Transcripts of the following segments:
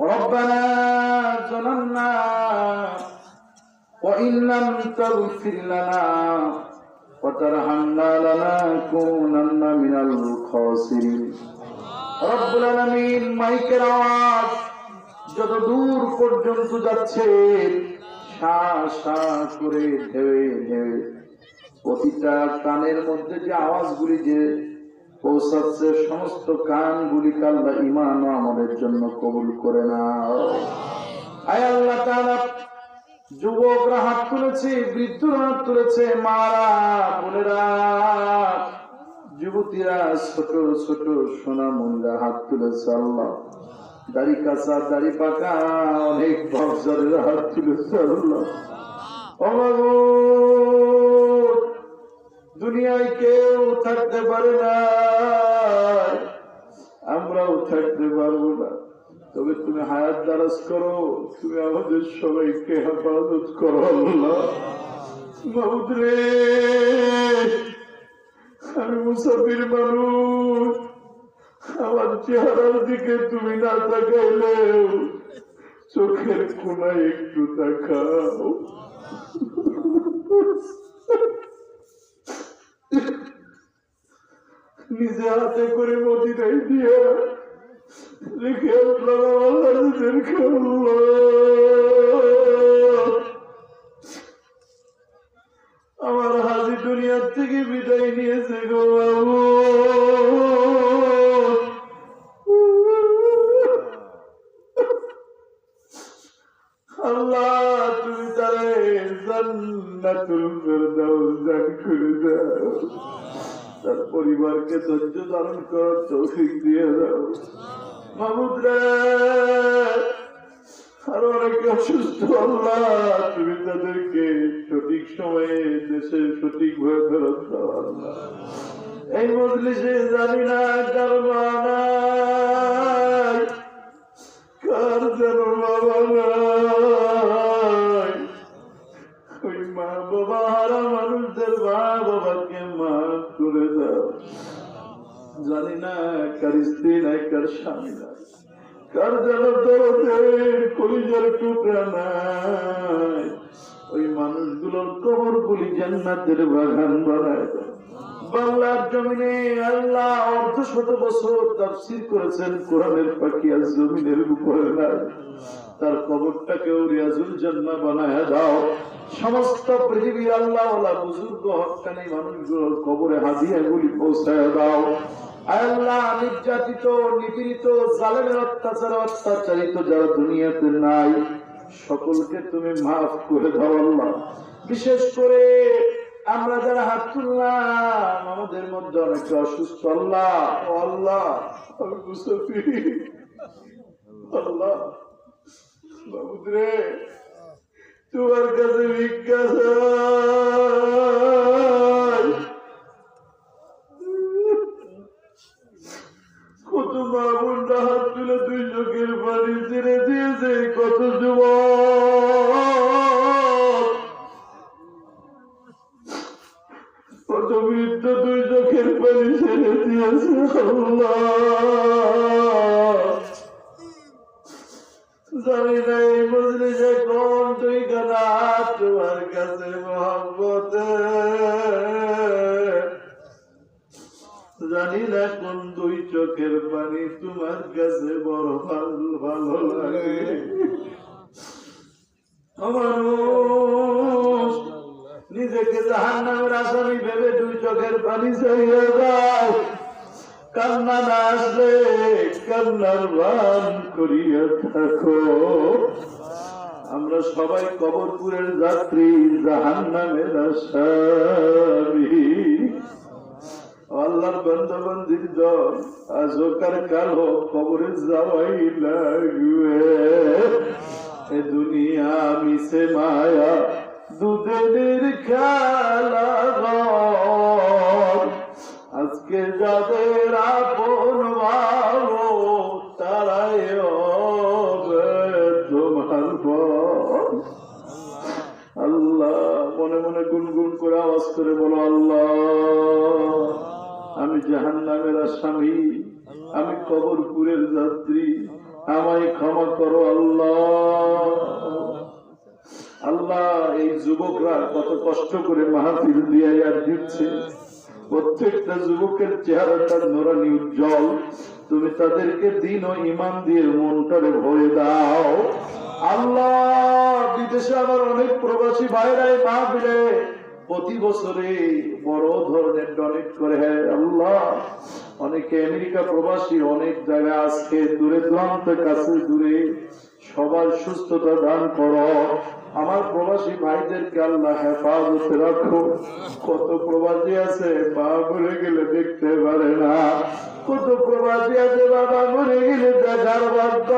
ربنا ظلمنا وإن لم تغفر لنا وترحمنا لنكونن من الخاسرين رب العالمين মাইকের আওয়াজ যত দূর পর্যন্ত যাচ্ছে শা শা করে ঢেউে ঢেউে প্রতিটা কানের মধ্যে যে আওয়াজগুলি যে পৌঁছাচ্ছে সমস্ত কানগুলি কাল্লা ইমান আমাদের জন্য কবুল করে না। আয় আল্লাহ যুবকরা হাত তুলেছে, বৃদ্ধরা হাত তুলেছে, মারা, বোনেরা, যুবতীরা, ছোট ছোট সোনা মুন্ডা হাত তুলেছে আল্লাহ। দাড়ি কাঁচা, দাড়ি পাকা, অনেক ভবসারের হাত তুলেছে আল্লাহ। অমাগো দুনিয়ায় কেউ থাকতে পারে না। আমরাও থাকতে পারব না। তবে তুমি হায়াত দারাজ করো, তুমি আমাদের সবাইকে হেফাজত করো আল্লাহ। মাহমুদ রে আমি মুসাফির মানুষ। আমার চেহারার দিকে তুমি না তাকাইলেও চোখের কোনায় একটু তাকাও। নিজে হাতে করে মদিনায় দিয়ে রেখে আপনারা আমার হাজি দুনিয়ার থেকে দান দাও তার পরিবারকে ধৈর্য ধারণ করার তৌফিক দিয়ে দাও। মাহমুদ আর অসুস্থ, আল্লাহ, তুমি তাদেরকে সঠিক সময়ে দেশে সঠিক ভাবে ফেরত দাও এই মজলিসে জানি না কার মা নাই। কার বাবা মা বাবাকে মাফ করে দাও জানি না স্ত্রী স্বামী কার যেন কলিজার টুকরা নাই ওই মানুষগুলোর কবর গুলি জান্নাতের বাগান বানায় বাংলার জমিনে আল্লাহ অর্ধ শত বছর তাফসির করেছেন কোরআনের পাখি আর জমিনের উপরে নাই তার কবরটাকেও রিয়াজুল জান্নাহ বানায় দাও সমস্ত পৃথিবীর আল্লাহ বুজুর্গ, হকানি মানুষগুলোর কবরে হাদিয়া গুলি পৌঁছায় দাও। নির্যাতিত, নিপীড়িত, জালেমের অত্যাচার, অত্যাচারিত যারা দুনিয়াতে নাই, সকলকে তুমি মাফ করে দাও বিশেষ করে আমরা যারা হাত তুললাম, আমাদের মধ্যে অনেকে অসুস্থ, আল্লাহ আল্লাহ আল্লাহ, বাবুদরে তোমার কাছে ভিক্ষা কত বাবুনটা হাত তুলে দুই চোখের পানি ছেড়ে দিয়েছে, কত যুবক। কত বৃদ্ধ দুই চোখের পানি ছেড়ে দিয়েছে, আল্লাহ। জানি না এই মজলিসে কোন তুই গানা তোমার কাছে মহব্বত। জানি না কোন দুই চোখের পানি তোমার কাছে বড় ভালো ভালো লাগে। মানুষ নিজেকে জাহান নামের আসামি ভেবে দুই চোখের পানি চাইয়ে দাও। কান্না না আসলে কান্নার বান করিয়া থাকো। আমরা সবাই কবরপুরের যাত্রী জাহান আসামি। আল্লাহর বন্ধবন্দির দল আজকার কালো কবরে যাওয়াই লাগবে। এ দুনিয়া মিশে মায়া, দুধের খেলা। আজকে যাদের আপন ভালো, তারাই তোমার আল্লাহ, মনে মনে গুনগুন করে আওয়াজ করে বলো, আল্লাহ, আমি জাহান নামের আসামি, আমি কবরপুরের যাত্রী, আমায় ক্ষমা করো, আল্লাহ। আল্লাহ, এই যুবকরা কত কষ্ট করে মাহফিল দিয়ে দিচ্ছে। প্রত্যেকটা যুবকের চেহারাটা নোরানি উজ্জ্বল। তুমি তাদেরকে দিন ও ইমান দিয়ে মনটারে ভরে দাও। আল্লাহ, বিদেশে আমার অনেক প্রবাসী ভাইরাই মাহফিলে প্রতি বছরে বড় ধরনের ডনেট করে। হ্যাঁ আল্লাহ, অনেকে আমেরিকা প্রবাসী, অনেক জায়গায় আজকে দূরে দূরান্ত কাছে দূরে সবার সুস্থতা দান করো। আমার প্রবাসী ভাইদেরকে আল্লাহ হেফাজতে রাখো। কত প্রবাসী আছে বা মরে গেলে দেখতে পারে না। কত প্রবাসী আছে, বাবা মরে গেলে দেখার বাধ্য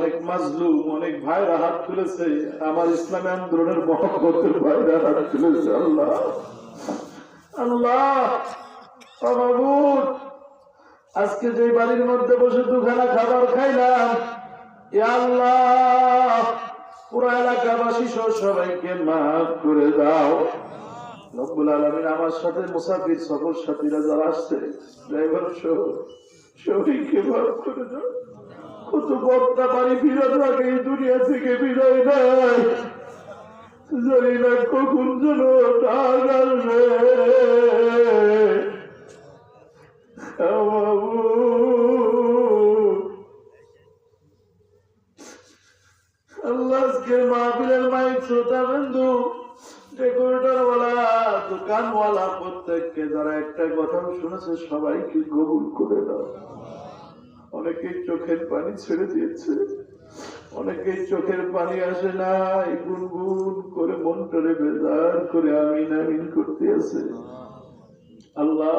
অনেক মাজলুম, অনেক ভাইরা হাত তুলেছে। আমার ইসলামী আন্দোলনের মহব্বতের ভাইরা হাত তুলেছে, আল্লাহ। আল্লাহ আজকে যে বাড়ির মধ্যে বসে দুখানা খাবার খাইলাম আল্লাহ, পুরো এলাকাবাসী সহ সবাইকে মাফ করে দাও। রব্বুল আলমিন আমার সাথে মুসাফির সফর সাথীরা যারা আসছে, ড্রাইভার সহ, সবাইকে মাফ করে দাও। কত বক্তা বাড়ি ফিরার আগে এই দুনিয়া থেকে বিদায় জানি না কখন যেন ডাক আসবে বাবু আল্লাহ মাইক শ্রোতা বিন্দু ডেকোরেটর ওয়ালা দোকান ওয়ালা প্রত্যেককে যারা একটা কথা শুনেছে, সবাইকে কবুল করে দাও অনেকেই চোখের পানি ছেড়ে দিয়েছে। অনেকেই চোখের পানি আসে না গুনগুন করে মনটারে বেজার করে আমিন আমিন করতে আছে। আল্লাহ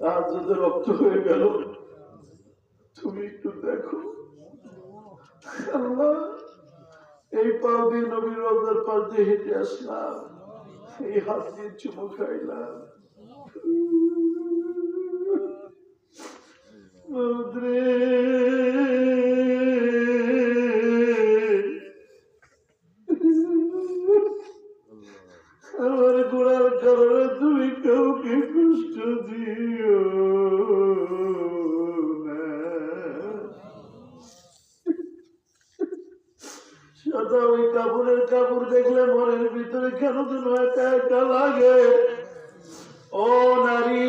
তার যদি রক্ত হয়ে গেল, তুমি একটু দেখো। আল্লাহ, এই পাও দিয়ে নবীর রোজার পাশ দিয়ে হেঁটে আসলাম। এই হাত দিয়ে চুমু খাইলাম। সদা ওই কাপড়ের কাপড় দেখলে মনের ভিতরে কেন যেন একা একা লাগে? ও নারী,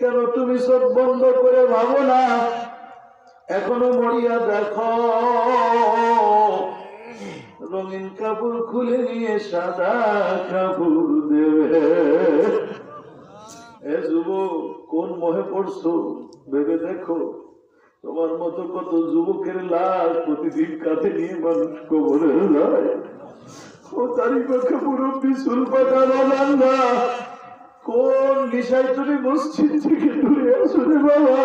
কেন তুমি সব বন্ধ করে ভাবো না? এখনও মরিয়া দেখো রঙিন কাপড় খুলে নিয়ে সাদা কাপড় দেবে। এ যুব কোন মোহে পড়ছো? ভেবে দেখো। তোমার মতো কত যুবকের লাশ প্রতিদিন কাঁধে নিয়ে মানুষ কবরে যায়। ও তারই পক্ষে মুরব্বী কোন নিশায় তুমি মসজিদ থেকে দূরে আসো রে বাবা?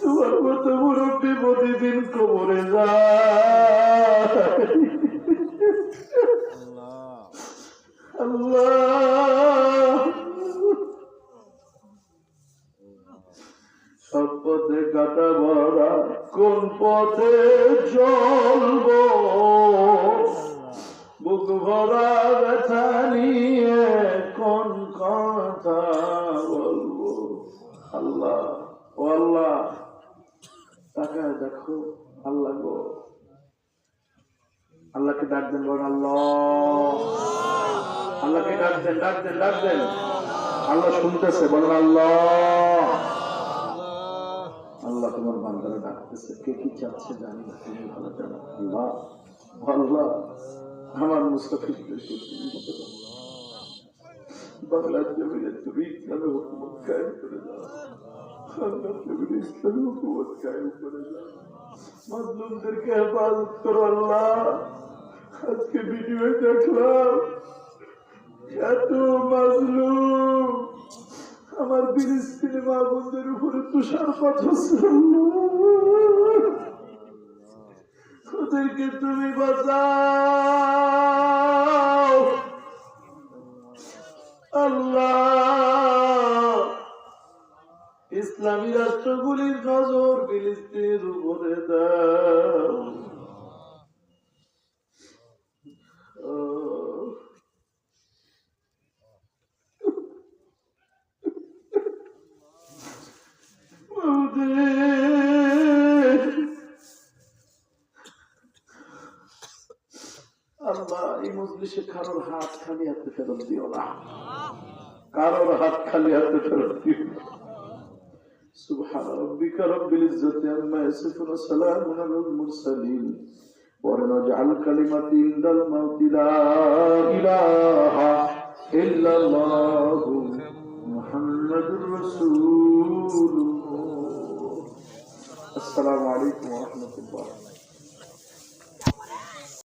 তোমার মতো মুরব্বী প্রতিদিন কবরে যায়। আল্লাহ। সব পথে কাটা ভরা কোন পথে চলব? বুক ভরা ব্যথা নিয়ে কোন কথা বলব? আল্লাহ, ও আল্লাহ, তাকায় দেখো, আল্লাহ গো। আল্লাহকে ডাক দেন, বলেন আল্লাহ। আল্লাহকে ডাক দেন ডাক দেন ডাক দেন। আল্লাহ শুনতেছে, বলেন আল্লাহ। আল্লাহ তোমার বান্দারা ডাকতেছে। কে কি চাচ্ছে জানি না, তুমি ভালো জানো। আল্লাহ আল্লাহ, আমার মুস্তাফিজদের বাংলার জমিনে তুমি ইসলামে হুকুমত কায়েম করে দাও। আল্লাহ জমিনে ইসলামে হুকুমত কায়েম করে দাও। মাজলুমদেরকে হেফাজত করো, আল্লাহ। আজকে ভিডিও দেখলাম, এত মাজলুম। আমার ফিলিস্তিনি মা বোনদের উপরে তুষারপাত হচ্ছে ওদেরকে তুমি বাঁচাও। আল্লাহ। ইসলামী রাষ্ট্রগুলির নজর ফিলিস্তিনের উপরে দাও। এই মজলিসে কারোর হাত খালি হাতে ফেরত দিও না কারোর হাত খালি হাতে ফেরত দিও না سبحان ربك رب العزة عما يصفون وسلام على المرسلين ونجعل كلمتي عند الموت لا إله إلا الله محمد رسول الله السلام عليكم ورحمة الله